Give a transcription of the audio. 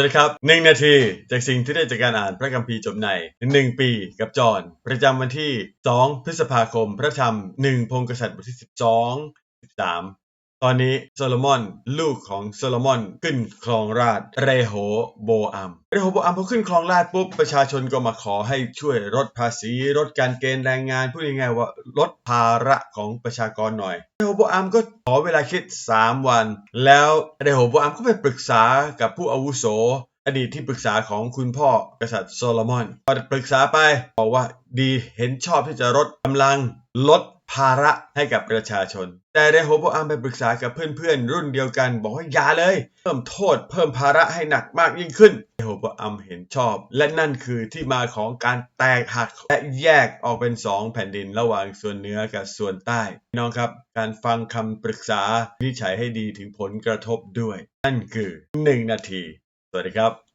วัสดีครับหนึ่งนาทีจากสิ่งที่ได้จากการอ่านพระคัมภีร์จบในหนึ่งปีกับจอนประจำวันที่ 2 พฤษภาคม พระธรรมหนึ่งพงศ์กษัตริย์บทที่ 12 13 ตอนนี้โซโลมอนลูกของโซโลมอนขึ้นครองราชเรโฮโบอัมเรโฮโบอัมพอขึ้นครองราชปุ๊บประชาชนก็มาขอให้ช่วยลดภาษีลดการเกณฑ์แรงงานพูดง่ายๆว่าลดภาระของประชากรหน่อยเรโฮโบอัมก็ขอเวลาคิด 3 วัน แล้วเรโฮโบอัมก็ไปปรึกษากับผู้อาวุโสอดีตที่ปรึกษาของคุณพ่อกษัตริย์โซโลมอนพอปรึกษาไปบอกว่าดีเห็นชอบที่จะลดกำลังลด ภาระให้กับประชาชน แต่เรโฮโบอัมไปปรึกษากับเพื่อนๆ รุ่นเดียวกัน บอกว่าอย่าเลย เพิ่มโทษเพิ่มภาระให้หนักมากยิ่งขึ้นเรโฮโบอัมเห็นชอบ และนั่นคือที่มาของการแตกหักและแยกออกเป็นสองแผ่นดินระหว่างส่วนเหนือกับส่วนใต้น้องครับ การฟังคำปรึกษาวินิจฉัยให้ดีถึงผลกระทบด้วย นั่นคือ 1 นาที สวัสดีครับ